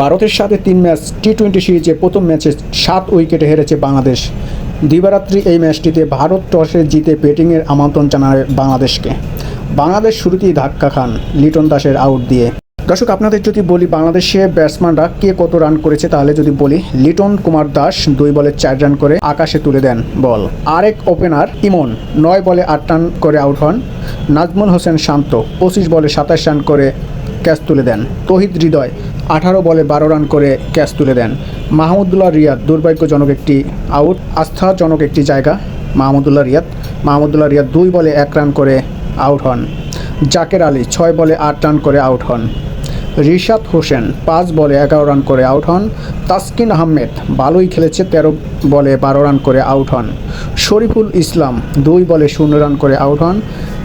ভারতের সাথে তিন ম্যাচ টি টোয়েন্টি সিরিজে প্রথম ম্যাচে সাত উইকেটে হেরেছে বাংলাদেশ। দিবারাত্রি এই ম্যাচটিতে ভারত টসে জিতে ব্যাটিংয়ের আমন্ত্রণ জানায় বাংলাদেশকে। বাংলাদেশ শুরুতেই ধাক্কা খান লিটন দাসের আউট দিয়ে। দর্শক, আপনাদের যদি বলি বাংলাদেশে ব্যাটসম্যানরা কে কত রান করেছে, তাহলে যদি বলি লিটন কুমার দাস দুই বলে চার রান করে আকাশে তুলে দেন বল। আরেক ওপেনার ইমন নয় বলে আট রান করে আউট হন। নাজমুল হোসেন শান্ত পঁচিশ বলে সাতাশ রান করে ক্যাচ তুলে দেন। তহিদ হৃদয়, আঠারো বলে বারো রান করে ক্যাচ তুলে দেন। মাহমুদুল্লাহ রিয়াদ, দুর্ভাগ্যজনক একটি আউট, আস্থাজনক একটি জায়গা। মাহমুদুল্লাহ রিয়াদ মাহমুদুল্লাহ রিয়াদ দুই বলে এক রান করে আউট হন। জাকের আলী, ছয় বলে আট রান করে আউট হন। রিশাদ হোসেন, পাঁচ বলে এগারো রান করে আউট হন। তাসকিন আহমেদ ভালোই খেলেছে তেরো বলে বারো রান করে আউট হন। শরীফুল ইসলাম, দুই বলে শূন্য রান করে আউট হন।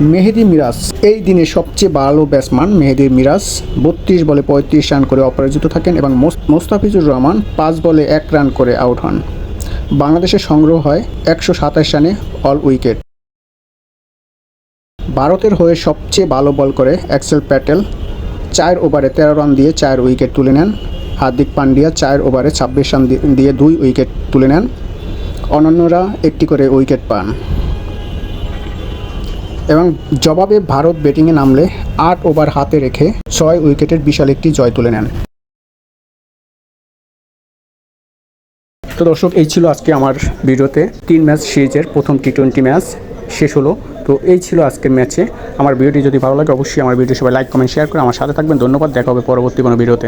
মেহেদি মিরাজ। এই দিনে সবচেয়ে ভালো ব্যাটসম্যান মেহেদি মিরাজ। বত্রিশ বলে পঁয়ত্রিশ রান করে অপরাজিত থাকেন এবং মোস- মোস্তাফিজুর রহমান পাঁচ বলে এক রান করে আউট হন। বাংলাদেশের সংগ্রহ হয় একশো সাতাশ রানে অল উইকেট। ভারতের হয়ে সবচেয়ে ভালো বল করে অ্যাক্সেল প্যাটেল। চার ওভারে তেরো রান দিয়ে চার উইকেট তুলে নেন। হার্দিক পান্ডিয়া চার ওভারে ছাব্বিশ রান দিয়ে দুই উইকেট তুলে নেন। অনন্যরা একটি করে উইকেট পান। এবং জবাবে ভারত ব্যাটিংয়ে নামলে আট ওভার হাতে রেখে ছয় উইকেটের বিশাল একটি জয় তুলে নেন। তো দর্শক, এই ছিল আজকে আমার ভিডিওতে তিন ম্যাচ সিরিজের প্রথম টি টোয়েন্টি ম্যাচ, শেষ হলো। তো এই ছিল আজকের ম্যাচে। আমার ভিডিওটি যদি ভালো লাগে, অবশ্যই আমার ভিডিও সবাই লাইক কমেন্ট শেয়ার করে আমার সাথে থাকবেন। ধন্যবাদ, দেখা হবে পরবর্তী কোনো ভিডিওতে।